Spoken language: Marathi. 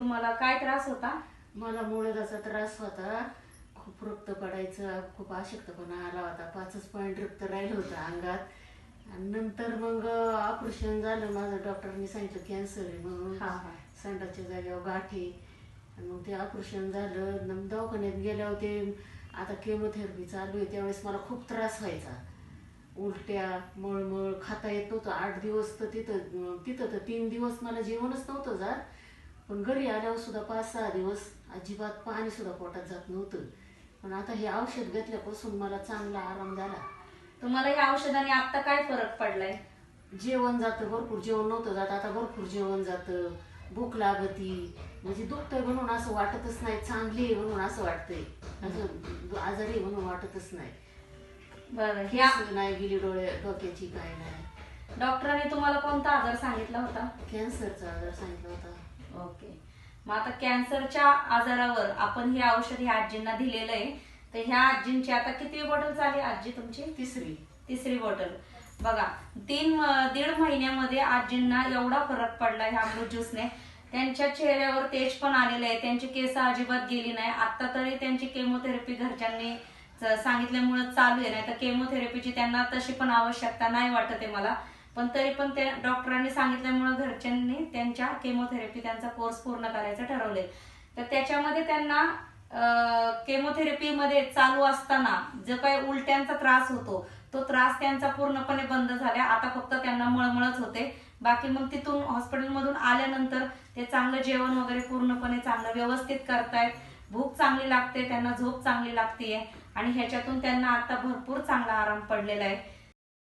तुम्हाला काय त्रास होता? मला मुळव्याचा त्रास होता. खूप रक्त पडायचं खूप अशक्तपणा आला होता. पाचच पॉईंट रक्त राहिलं होतं अंगात. आणि नंतर मग ऑपरेशन झालं. माझं डॉक्टरनी सांगितलं कॅन्सर आहे म्हणून. हा, हा. संडाच्या जागेवर गाठी. आणि मग ते ऑपरेशन झालं. न मग दवाखान्यात गेल्यावर ते आता केमोथेरपी चालू आहे. त्यावेळेस मला खूप त्रास व्हायचा. उलट्या मळमळ खाता येत नव्हतं. आठ दिवस तर तिथं तिथं तर तीन दिवस मला जेवणच नव्हतं जात. पण घरी आल्यावर सुद्धा पाच सहा दिवस अजिबात पाणी सुद्धा पोटात जात नव्हतं. पण आता हे औषध घेतल्यापासून मला चांगला आराम झाला. तुम्हाला या औषधाने आता काय फरक पडलाय? जेवण जातं भरपूर जेवण नव्हतं जात. आता भरपूर जेवण जातं भूक लागती. म्हणजे दुखतंय म्हणून असं वाटतच नाही. चांगली आहे म्हणून असं वाटतंय. असं आजारी आहे म्हणून वाटतच नाही. बरं ह्या नाही गेली डोळे डोक्याची काय नाही. डॉक्टरांनी तुम्हाला कोणता आजार सांगितला होता? कॅन्सरचा आजार सांगितला होता. ओके मग आता कॅन्सरच्या आजारावर आपण हे औषध ह्या आजींना दिलेलं आहे. तर ह्या आजींची आता किती बॉटल झाली आजी तुमची? तिसरी. तिसरी बॉटल. बघा तीन दीड महिन्यामध्ये आजींना एवढा फरक पडला ह्या अमृत ज्यूसने. त्यांच्या चेहऱ्यावर तेज पण आलेलं आहे. त्यांची केस अजिबात गेली नाही. आता तरी त्यांची केमोथेरपी घरच्यांनी सांगितल्यामुळे चालू आहे. नाही तर केमोथेरपीची त्यांना तशी पण आवश्यकता नाही वाटत आहे मला. पण तरी पण त्या डॉक्टरांनी सांगितल्यामुळे घरच्यांनी त्यांच्या केमोथेरपी त्यांचा कोर्स पूर्ण करायचं ठरवले तर त्याच्यामध्ये त्यांना केमोथेरपी मध्ये चालू असताना जो काही उलट्यांचा त्रास होतो तो त्रास त्यांचा पूर्णपणे बंद झाला. आता फक्त त्यांना मळमळच होते. बाकी मग तिथून हॉस्पिटलमधून आल्यानंतर ते चांगलं जेवण वगैरे पूर्णपणे चांगलं व्यवस्थित करतायत. भूक चांगली लागते त्यांना झोप चांगली लागते आणि ह्याच्यातून त्यांना आता भरपूर चांगला आराम पडलेला आहे.